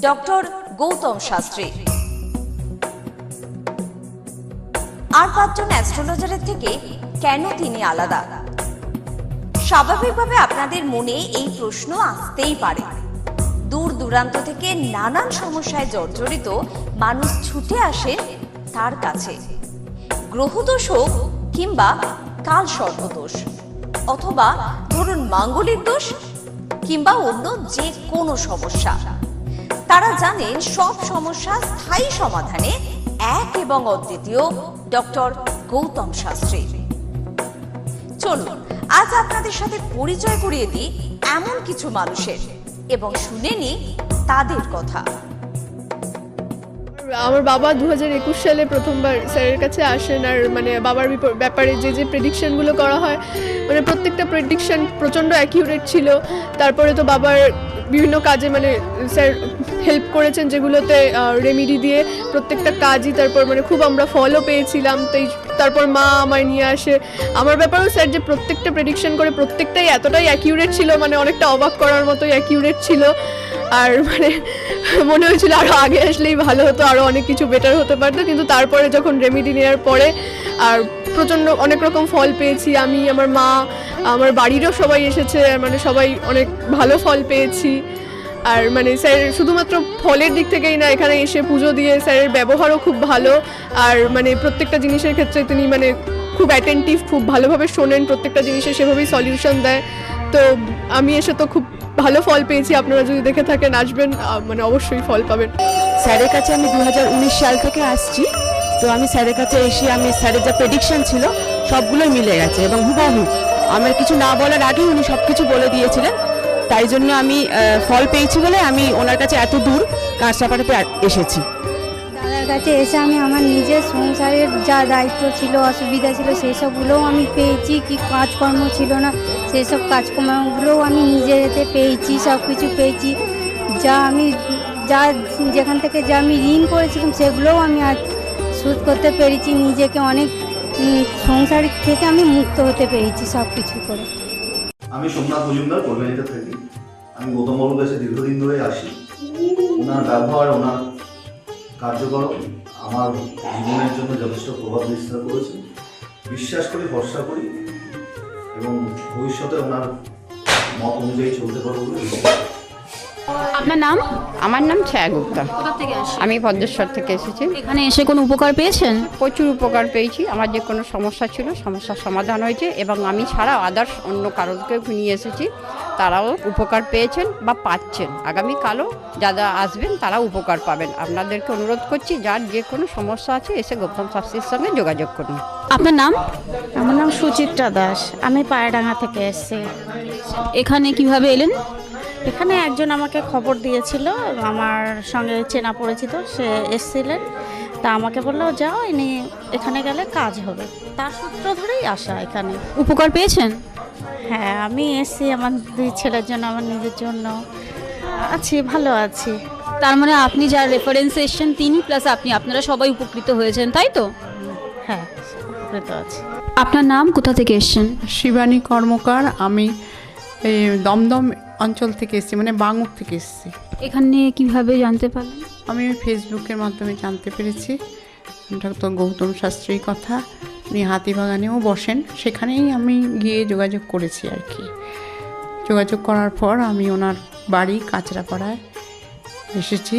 Doctor Gautam Shastri. আর পাঁচজন অ্যাস্ট্রোলজারের থেকে কেন তিনি আলাদা? স্বাভাবিকভাবে আপনাদের মনে এই প্রশ্ন আসতেই পারে। দূর দূরান্ত থেকে নানান সমস্যায় জর্জরিত মানুষ ছুটে আসে তার কাছে। গ্রহদোষ হোক কিংবা কাল সর্পদোষ অথবা ধরুন মাঙ্গলিক দোষ কিংবা অন্য যে কোনো সমস্যা। তারা জানেন সব সমস্যা স্থায়ী সমাধানে এক এবং অদ্বিতীয় ডক্টর গৌতম শাস্ত্রী। চলুন, আজ আপনাদের সাথে পরিচয় করিয়ে দিই এমন কিছু মানুষের এবং শুনে নি তাদের কথা। আমার বাবা দু হাজার একুশ সালে প্রথমবার স্যারের কাছে আসেন আর মানে বাবার ব্যাপারে যে যে প্রেডিকশনগুলো করা হয় মানে প্রত্যেকটা প্রেডিকশন প্রচণ্ড অ্যাকিউরেট ছিল। তারপরে তো বাবার বিভিন্ন কাজে মানে স্যার হেল্প করেছেন যেগুলোতে রেমিডি দিয়ে প্রত্যেকটা কাজই তারপর মানে খুব আমরা ফলও পেয়েছিলাম। তো তারপর মা আমায় নিয়ে আসে। আমার ব্যাপারেও স্যার যে প্রত্যেকটা প্রেডিকশন করে প্রত্যেকটাই এতটাই অ্যাকিউরেট ছিল মানে অনেকটা অবাক করার মতোই অ্যাকিউরেট ছিল। আর মানে মনে হয়েছিল আরও আগে আসলেই ভালো হতো আরও অনেক কিছু বেটার হতে পারতো। কিন্তু তারপরে যখন রেমিডি নেওয়ার পরে আর প্রচণ্ড অনেক রকম ফল পেয়েছি আমি, আমার মা, আমার বাড়িরও সবাই এসেছে মানে সবাই অনেক ভালো ফল পেয়েছি। আর মানে স্যার শুধুমাত্র ফলের দিক থেকেই না, এখানে এসে পুজো দিয়ে স্যারের ব্যবহারও খুব ভালো। আর মানে প্রত্যেকটা জিনিসের ক্ষেত্রে তিনি মানে খুব অ্যাটেন্টিভ খুব ভালোভাবে শোনেন, প্রত্যেকটা জিনিসের সেভাবেই সলিউশন দেয়। তো আমি এসে তো খুব ভালো ফল পেয়েছি আপনারা যদি দেখে থাকেন আসবেন মানে অবশ্যই ফল পাবেন। স্যারের কাছে আমি দু সাল থেকে আসছি। তো আমি স্যারের কাছে এসে আমি স্যারের যা প্রেডিকশন ছিল সবগুলোই মিলে গেছে এবং হুবহু। আমার কিছু না বলার আগেই উনি সব কিছু বলে দিয়েছিলেন। তাই জন্য আমি ফল পেয়েছি বলে আমি ওনার কাছে এত দূর কাঁচরাপাড়াতে এসেছি। দাদার কাছে এসে আমি আমার নিজের সংসারের যা দায়িত্ব ছিল অসুবিধা ছিল সেই সবগুলোও আমি পেয়েছি কি কাজকর্ম ছিল না। সেই সব কাজকর্মগুলোও আমি নিজের এতে পেয়েছি সব কিছু পেয়েছি। যা আমি, যা যেখান থেকে যা আমি ঋণ করেছিলাম সেগুলোও আমি আজ শোধ করতে পেরেছি। নিজেকে অনেক সংসার থেকে আমি মুক্ত হতে পেরেছি সব কিছু করে। আমি সোমনাথ মজুমদার কল্যাণীতে থাকি। আমি গৌতম বাবুর কাছে দীর্ঘদিন ধরে আসি। ওনার ব্যবহার, ওনার কার্যকরণ আমার জীবনের জন্য যথেষ্ট প্রভাব বিস্তার করেছে। বিশ্বাস করি, ভরসা করি এবং ভবিষ্যতে ওনার মত অনুযায়ী চলতে পারব। আপনার নাম? আমার নাম ছায়া গুপ্তা। কোথা থেকে আসেন আমি ভদ্রেশ্বর থেকে এসেছি। এখানে এসে কোনো উপকার পেয়েছেন? প্রচুর উপকার পেয়েছি। আমার যে কোনো সমস্যা ছিল সমস্যার সমাধান হয়েছে এবং আমি ছাড়া আদার্স অন্য কারোকে নিয়ে এসেছি। তারাও উপকার পেয়েছেন বা পাচ্ছেন। আগামীকালও যারা আসবেন তারা উপকার পাবেন। আপনাদেরকে অনুরোধ করছি যার যে কোনো সমস্যা আছে এসে গৌতম শাস্ত্রীর সঙ্গে যোগাযোগ করুন। আপনার নাম? আমার নাম সুচিত্রা দাস। আমি পায়রাডাঙ্গা থেকে এসেছি। এখানে কীভাবে এলেন? এখানে একজন আমাকে খবর দিয়েছিল আমার সঙ্গে চেনা পরিচিত সে এসেছিলেন। তা আমাকে বলল যাও ইনি এখানে গেলে কাজ হবে। তার সূত্র ধরেই আসা এখানে। উপকার পেয়েছেন? হ্যাঁ আমি এসেছি আমার দুই ছেলের জন্য আমার নিজের জন্য। আছি ভালো আছি। তার মানে আপনি যার রেফারেন্সে এসেছেন তিনি প্লাস আপনি আপনারা সবাই উপকৃত হয়েছেন তাই তো? হ্যাঁ উপকৃত আছি। আপনার নাম কোথা থেকে এসেছেন? শিবানী কর্মকার আমি এই দমদম অঞ্চল থেকে এসেছি মানে বাঙুর থেকে এসেছি। এখানে কীভাবে জানতে পারলেন? আমি ফেসবুকের মাধ্যমে জানতে পেরেছি। ডক্টর গৌতম শাস্ত্রীর কথা। উনি হাতিবাগানেও বসেন, সেখানেই আমি গিয়ে যোগাযোগ করেছি আর কি। যোগাযোগ করার পর আমি ওনার বাড়ি কাঁচরাপাড়ায় এসেছি।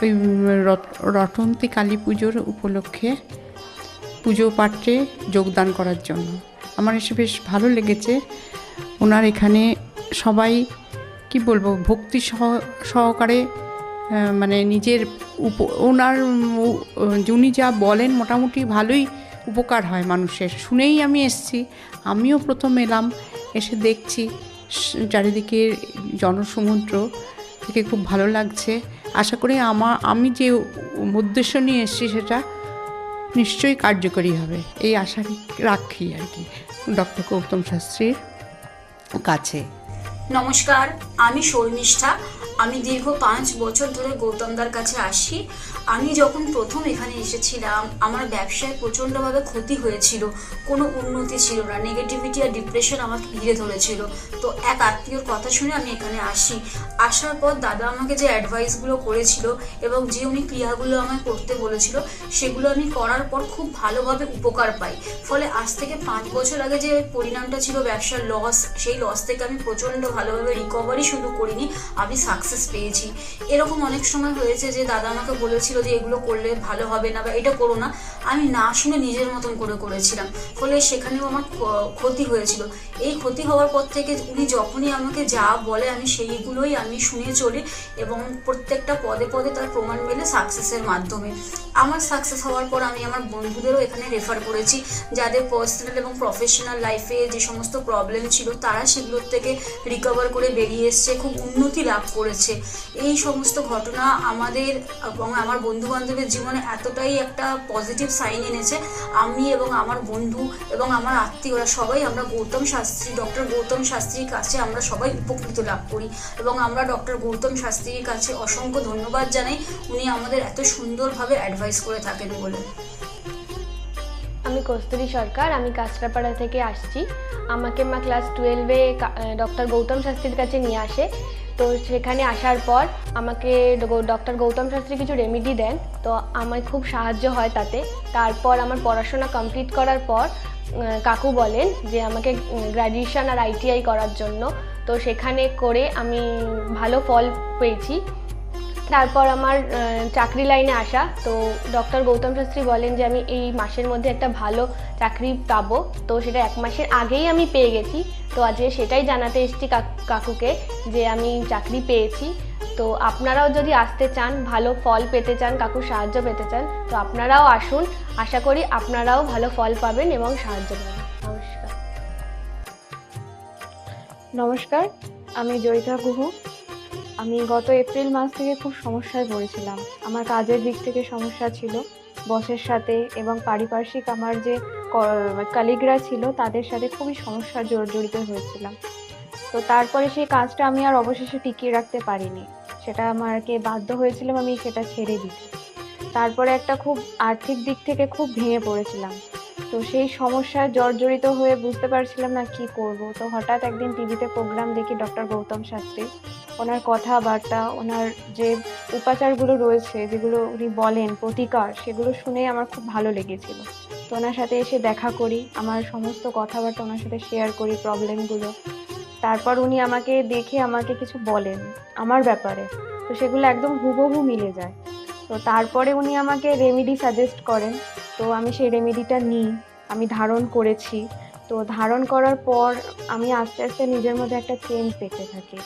ওই রটন্তী কালী পুজোর উপলক্ষে পুজো পাঠে যোগদান করার জন্য। আমার এসে বেশ ভালো লেগেছে। ওনার এখানে সবাই, কি বলব, ভক্তি সহ, সহকারে মানে নিজের উপ, ওনার উনি যা বলেন মোটামুটি ভালোই উপকার হয় মানুষের। শুনেই আমি এসছি, আমিও প্রথম এলাম, এসে দেখছি চারিদিকে জনসমুদ্র থেকে খুব ভালো লাগছে। আশা করি আমার আমি যে উদ্দেশ্য নিয়ে এসেছি সেটা নিশ্চয়ই কার্যকরী হবে। এই আশা রাখি আর কি। ডক্টর গৌতম শাস্ত্রীর কাছে। নমস্কার, আমি শর্মিষ্ঠা। আমি দীর্ঘ পাঁচ বছর ধরে গৌতমদার কাছে আসি। আমি যখন প্রথম এখানে এসেছিলাম, আমার ব্যবসায় প্রচণ্ডভাবে ক্ষতি হয়েছিল। কোনো উন্নতি ছিল না। নেগেটিভিটি আর ডিপ্রেশন আমাকে ঘিরে ধরেছিল। তো এক আত্মীয়র কথা শুনে আমি এখানে আসি। আসার পর দাদা আমাকে যে অ্যাডভাইসগুলো করেছিল এবং যে উনি ক্রিয়াগুলো আমায় করতে বলেছিল, সেগুলো আমি করার পর খুব ভালোভাবে উপকার পাই। ফলে আজ থেকে পাঁচ বছর আগে যে পরিণামটা ছিল ব্যবসার লস সেই লস থেকে আমি প্রচণ্ড ভালোভাবে রিকভারি শুধু করিনি, আমি সাকসেস পেয়েছি। এরকম অনেক সময় হয়েছে যে দাদা আমাকে বলেছিল যে এগুলো করলে ভালো হবে না বা এটা করো না। আমি না শুনে নিজের মতন করে করেছিলাম। ফলে সেখানেও আমার ক্ষতি হয়েছিল। এই ক্ষতি হওয়ার পর থেকে উনি যখনই আমাকে যা বলে, আমি সেইগুলোই আমি শুনে চলি এবং প্রত্যেকটা পদে পদে তার প্রমাণ মেলে সাকসেসের মাধ্যমে। আমার সাকসেস হওয়ার পর আমি আমার বন্ধুদেরও এখানে রেফার করেছি, যাদের পার্সোনাল এবং প্রফেশনাল লাইফে যে সমস্ত প্রবলেম ছিল, তারা সেগুলোর থেকে রিকভার করে বেরিয়ে এসছে, খুব উন্নতি লাভ করেছে। এই সমস্ত ঘটনা আমাদের এবং আমার বন্ধু বান্ধবের জীবনে এতটাই একটা পজিটিভ সাইন এনেছে। আমি এবং আমার বন্ধু এবং আমার আত্মীয়রা সবাই আমরা গৌতম শাস্ত্রী ডক্টর গৌতম শাস্ত্রীর কাছে আমরা সবাই উপকৃত লাভ করি এবং আমরা ডক্টর গৌতম শাস্ত্রীর কাছে অসংখ্য ধন্যবাদ জানাই। উনি আমাদের এত সুন্দরভাবে অ্যাডভাইস করে থাকেন বলে। আমি কস্তুরী সরকার, আমি কাঁচরাপাড়া থেকে আসছি। আমাকে মা ক্লাস টুয়েলভে ডক্টর গৌতম শাস্ত্রীর কাছে নিয়ে আসে। তো সেখানে আসার পর আমাকে ডক্টর গৌতম শাস্ত্রী কিছু রেমেডি দেন। তো আমার খুব সাহায্য হয় তাতে। তারপর আমার পড়াশোনা কমপ্লিট করার পর কাকু বলেন যে আমাকে গ্র্যাজুয়েশন আর আইটিআই করার জন্য। তো সেখানে করে আমি ভালো ফল পেয়েছি। তারপর আমার চাকরি লাইনে আসা। তো ডক্টর গৌতম শাস্ত্রী বলেন যে, আমি এই মাসের মধ্যে একটা ভালো চাকরি পাবো। তো সেটা এক মাসের আগেই আমি পেয়ে গেছি। তো আজকে সেটাই জানাতে এসেছি কাক- কাকুকে যে, আমি চাকরি পেয়েছি। তো আপনারাও যদি আসতে চান, ভালো ফল পেতে চান কাকুর সাহায্য পেতে চান, তো আপনারাও আসুন। আশা করি আপনারাও ভালো ফল পাবেন এবং সাহায্য পাবেন। নমস্কার। নমস্কার, আমি জয়িতা গুহ। আমি গত এপ্রিল মাস থেকে খুব সমস্যায় পড়েছিলাম। আমার কাজের দিক থেকে সমস্যা ছিল। বসের সাথে এবং পারিপার্শ্বিক আমার যে কালিগরা ছিল, তাদের সাথে খুবই সমস্যা জর্জরিত হয়েছিলাম। তো তারপরে সেই কাজটা আমি আর অবশেষে টিকিয়ে রাখতে পারিনি। সেটা আমাকে বাধ্য হয়েছিলাম আমি সেটা ছেড়ে দিতে। তারপরে একটা খুব আর্থিক দিক থেকে খুব ভেঙে পড়েছিলাম। তো সেই সমস্যায় জর্জরিত হয়ে বুঝতে পারছিলাম না কি করব। তো হঠাৎ একদিন টিভিতে প্রোগ্রাম দেখি ডক্টর গৌতম শাস্ত্রী। ওনার কথাবার্তা, ওনার যে উপাচারগুলো রয়েছে, যেগুলো উনি বলেন, প্রতিকার, সেগুলো শুনে আমার খুব ভালো লেগেছিল। তো ওনার সাথে এসে দেখা করি, আমার সমস্ত কথাবার্তা ওনার সাথে শেয়ার করি প্রবলেমগুলো তারপর উনি আমাকে দেখে আমাকে কিছু বলেন, আমার ব্যাপারে। তো সেগুলো একদম হুবহু মিলে যায়। তো তারপরে উনি আমাকে রেমেডি সাজেস্ট করেন, তো আমি সেই রেমেডিটা নিই, আমি ধারণ করেছি। তো ধারণ করার পর আমি আস্তে আস্তে নিজের মধ্যে একটা চেঞ্জ দেখতে থাকি।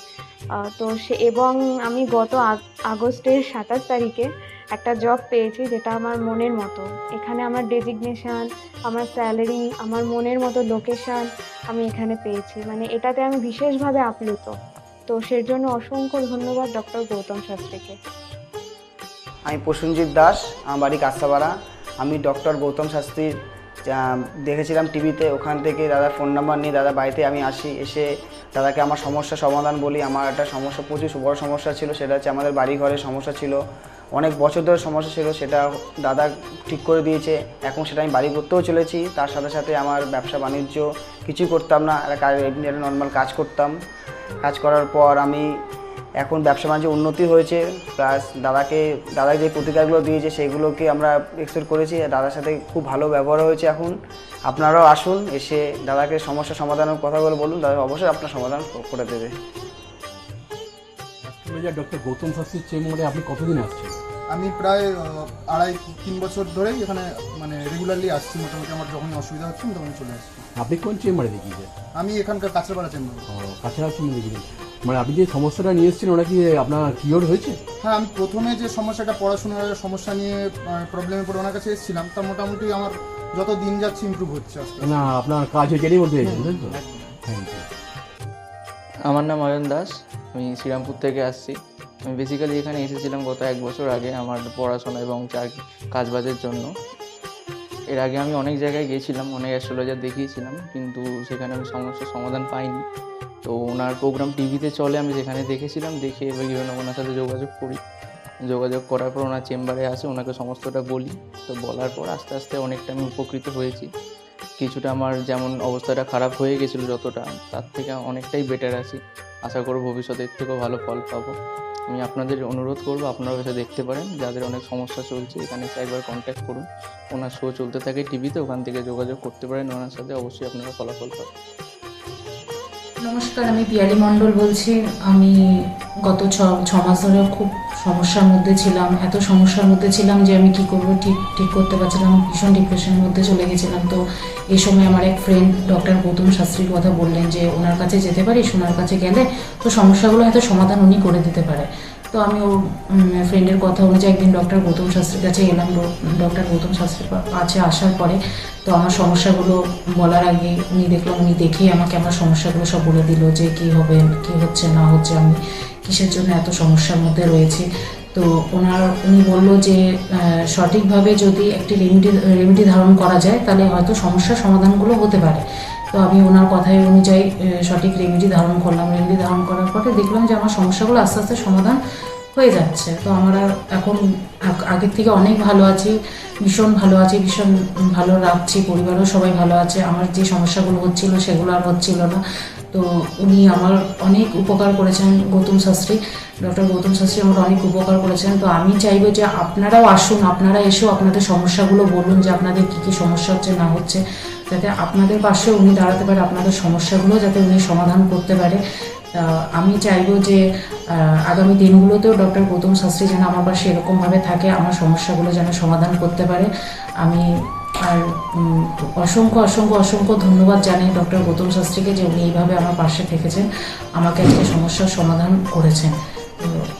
তো সে এবং আমি গত আগ- আগস্টের সাতাশ তারিখে একটা জব পেয়েছি যেটা আমার মনের মতো। এখানে আমার ডেজিগনেশন আমার স্যালারি আমার মনের মতো লোকেশান আমি এখানে পেয়েছি। মানে এটাতে আমি বিশেষভাবে আপ্লুত। তো সের জন্য অসংখ্য ধন্যবাদ ডক্টর গৌতম শাস্ত্রীকে। আমি প্রসেনজিৎ দাস, আমার বাড়ি কাস্তাপাড়া আমি ডক্টর গৌতম শাস্ত্রীর দেখেছিলাম টিভিতে ওখান থেকে দাদার ফোন নাম্বার নিয়ে দাদা বাড়িতে আমি আসি। এসে দাদাকে আমার সমস্যা সমাধান বলি, আমার একটা সমস্যা, প্রচুর বড় সমস্যা ছিল, সেটা হচ্ছে আমাদের বাড়ি ঘরের সমস্যা ছিল। অনেক বছর ধরে সমস্যা ছিল, সেটা দাদা ঠিক করে দিয়েছে। এখন সেটা আমি বাড়ি করতেও চলেছি। তার সাথে সাথে আমার ব্যবসা বাণিজ্য কিছুই করতাম না। একটা নর্মাল কাজ করতাম। কাজ করার পর আমি এখন ব্যবসা বাণিজ্য উন্নতি হয়েছে প্লাস দাদাকে দাদা যে প্রতিকারগুলো দিয়েছে সেগুলোকে আমরা এক্সপেক্ট করেছি আর দাদার সাথে খুব ভালো ব্যবহার হয়েছে এখন। আপনারাও আসুন এসে দাদাকে সমস্যা সমাধানের কথাগুলো বলুন দাদা অবশ্যই আপনার সমাধান করে দেবে। ডক্টর গৌতম শাস্ত্রীর চেম্বারে আপনি কতদিন আসছেন? আমি প্রায় আড়াই তিন বছর ধরেই এখানে মানে রেগুলারলি আসছি মোটামুটি আমার যখনই অসুবিধা হচ্ছে আমি তখনই চলে আসছি। আপনি কোন চেম্বারে দেখিয়েছেন? আমি এখানকার কাছাপাড়া চেম্বার। ও, কাছাড়া চেম্বারে দেখিয়েছেন মানে আপনি যে সমস্যাটা নিয়ে এসেছেন ওটা কি আপনার কিওর হয়েছে? হ্যাঁ আমি প্রথমে যে সমস্যাটা পড়াশোনার সমস্যা নিয়ে প্রবলেমে পড়ে ওনার কাছে এসেছিলাম তা মোটামুটি আমার যত দিন যাচ্ছে ইমপ্রুভ হচ্ছে। না আপনার কাজ হয়েছে এটাই বলতে চাইছেন তাই তো? থ্যাংক ইউ আমার নাম অয়ন দাস আমি শ্রীরামপুর থেকে আসছি। আমি বেসিক্যালি এখানে এসেছিলাম গত এক বছর আগে আমার পড়াশোনা এবং চাকরি কাজবাজের জন্য। এর আগে আমি অনেক জায়গায় গিয়েছিলাম অনেক অ্যাস্ট্রোলজার দেখিয়েছিলাম কিন্তু সেখানে আমি সমস্যার সমাধান পাইনি। তো ওনার প্রোগ্রাম টিভিতে চলে, আমি সেখানে দেখেছিলাম, দেখে বিভিন্ন ওনার সাথে যোগাযোগ করি। যোগাযোগ করার পর ওনার চেম্বারে আসে, ওনাকে সমস্তটা বলি। তো বলার পর আস্তে আস্তে অনেকটা আমি উপকৃত হয়েছি। কিছুটা আমার যেমন অবস্থাটা খারাপ হয়ে গেছিল যতটা, তার থেকে অনেকটাই বেটার আছি। আশা করব ভবিষ্যতে এর থেকেও ভালো ফল পাবো। আমি আপনাদের অনুরোধ করব আপনারা এসে দেখতে পারেন। যাদের অনেক সমস্যা চলছে, এখানে এসে একবার কন্ট্যাক্ট করুন। ওনার শো চলতে থাকে টিভিতে, ওখান থেকে যোগাযোগ করতে পারেন। ওনার সাথে অবশ্যই আপনারা ফলাফল পাবেন। নমস্কার, আমি পিয়ালি মণ্ডল বলছি। আমি গত ছ ছ মাস ধরে খুব সমস্যার মধ্যে ছিলাম। এত সমস্যার মধ্যে ছিলাম যে আমি কি করব, ঠিক ঠিক করতে পারছিলাম ভীষণ ডিপ্রেশনের মধ্যে চলে গেছিলাম। তো এই সময় আমার এক ফ্রেন্ড ডক্টর গৌতম শাস্ত্রীর কথা বললেন যে, ওনার কাছে যেতে পারিস? ওনার কাছে গেলে তো সমস্যাগুলো হয়তো সমাধান উনি করে দিতে পারে। তো আমি ওর ফ্রেন্ডের কথা অনুযায়ী একদিন ডক্টর গৌতম শাস্ত্রীর কাছে এলাম ডক্টর গৌতম শাস্ত্রীর কাছে আসার পরে তো আমার সমস্যাগুলো বলার আগে উনি দেখলাম উনি দেখেই আমাকে আমার সমস্যাগুলো সব বলে দিল যে কি হবে, কি হচ্ছে, না হচ্ছে, আমি কিসের জন্য এত সমস্যার মধ্যে রয়েছে। তো ওনার, উনি বলল যে সঠিকভাবে যদি একটি রেমেডি রেমেডি ধারণ করা যায়, তাহলে হয়তো সমস্যার সমাধানগুলো হতে পারে। তো আমি ওনার কথাই অনুযায়ী সঠিক রেমেডি ধারণ করলাম। রেমেডি ধারণ করার পরে দেখলাম যে আমার সমস্যাগুলো আস্তে আস্তে সমাধান হয়ে যাচ্ছে। তো আমার এখন আগের থেকে অনেক ভালো আছি, ভীষণ ভালো আছি, ভীষণ ভালো রাখছি পরিবারও সবাই ভালো আছে। আমার যে সমস্যাগুলো হচ্ছিল সেগুলো আর হচ্ছিল না। তো উনি আমার অনেক উপকার করেছেন, গৌতম শাস্ত্রী। ডক্টর গৌতম শাস্ত্রী আমার অনেক উপকার করেছেন। তো আমি চাইব যে আপনারাও আসুন, আপনারা এসেও আপনাদের সমস্যাগুলো বলুন যে আপনাদের কী কী সমস্যা হচ্ছে, না হচ্ছে। যাতে আপনাদের পাশে উনি দাঁড়াতে পারে, আপনাদের সমস্যাগুলো যাতে উনি সমাধান করতে পারে। আমি চাইব যে আগামী দিনগুলোতেও ডক্টর গৌতম শাস্ত্রী যেন আমার পাশে এরকমভাবে থাকে, আমার সমস্যাগুলো যেন সমাধান করতে পারে। আমি আর অসংখ্য অসংখ্য অসংখ্য ধন্যবাদ জানাই ডক্টর গৌতম শাস্ত্রীকে যে উনি এইভাবে আমার পাশে থেকেছেন, আমাকে আজকে সমস্যার সমাধান করেছেন।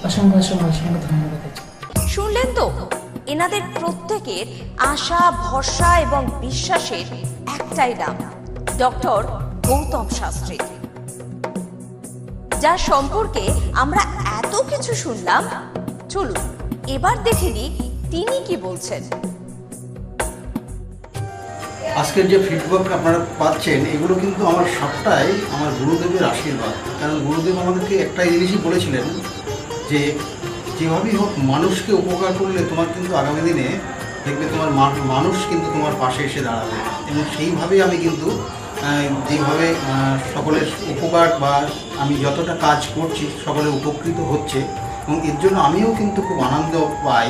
অসংখ্য অসংখ্য অসংখ্য ধন্যবাদ। শুনলেন তো? এনাদের প্রত্যেকের আশা, ভরসা এবং বিশ্বাসের একটাই নাম, ডক্টর গৌতম শাস্ত্রী। যার সম্পর্কে আমরা এত কিছু শুনলাম, চলুন এবার দেখে নিই তিনি কি বলছেন। আজকের যে ফিডব্যাক আপনারা পাচ্ছেন, এগুলো কিন্তু আমার সবটাই আমার গুরুদেবের আশীর্বাদ। কারণ গুরুদেব আমাদেরকে একটাই জিনিসই বলেছিলেন যে যেভাবেই হোক মানুষকে উপকার করলে তোমার কিন্তু আগামী দিনে দেখবে তোমার মানুষ কিন্তু তোমার পাশে এসে দাঁড়াবে। এবং সেইভাবেই আমি কিন্তু যেভাবে সকলের উপকার বা আমি যতটা কাজ করছি সকলে উপকৃত হচ্ছে। এবং এর জন্য আমিও কিন্তু খুব আনন্দ পাই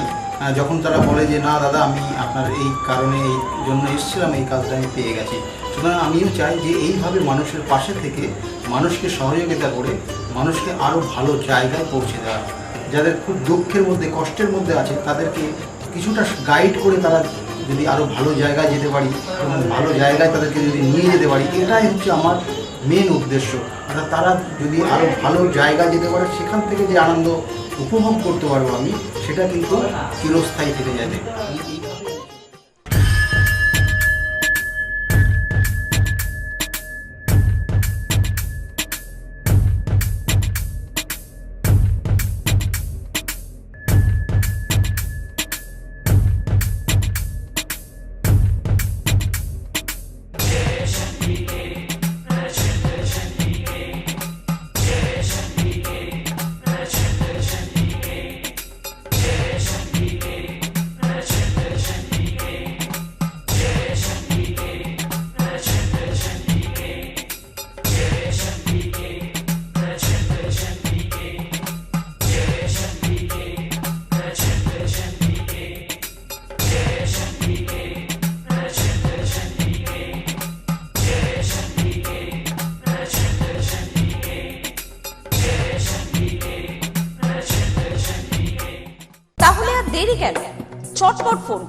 যখন তারা বলে যে, না দাদা, আমি আপনার এই কারণে, এই জন্য এসেছিলাম, এই কাজটা আমি পেয়ে গেছি। সুতরাং আমিও চাই যে, এইভাবে মানুষের পাশে থেকে মানুষকে সহযোগিতা করে, মানুষকে আরও ভালো জায়গায় পৌঁছে দেওয়া। যাদের খুব দুঃখের মধ্যে, কষ্টের মধ্যে আছে, তাদেরকে কিছুটা গাইড করে তারা যদি আরও ভালো জায়গায় যেতে পারি এবং ভালো জায়গায় তাদেরকে যদি নিয়ে যেতে পারি, এটাই হচ্ছে আমার মেন উদ্দেশ্য। অর্থাৎ তারা যদি আরও ভালো জায়গায় যেতে পারে, সেখান থেকে যে আনন্দ উপভোগ করতে পারব আমি, সেটা কিন্তু চিরস্থায়ী থেকে যাবে।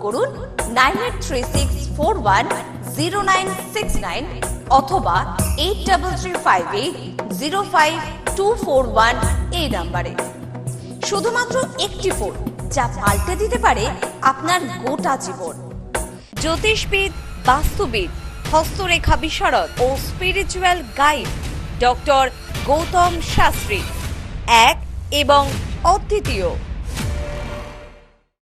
করুন nine eight three six four one zero nine six nine অথবা eight double three five eight zero five two four one এই নাম্বারে। শুধুমাত্র একটি ফোন যা পাল্টে দিতে পারে আপনার গোটা জীবন। জ্যোতিষবিদ, বাস্তুবিদ, হস্তরেখা বিশারদ ও spiritual guide doctor Gautam Shastri. এক এবং অদ্বিতীয়।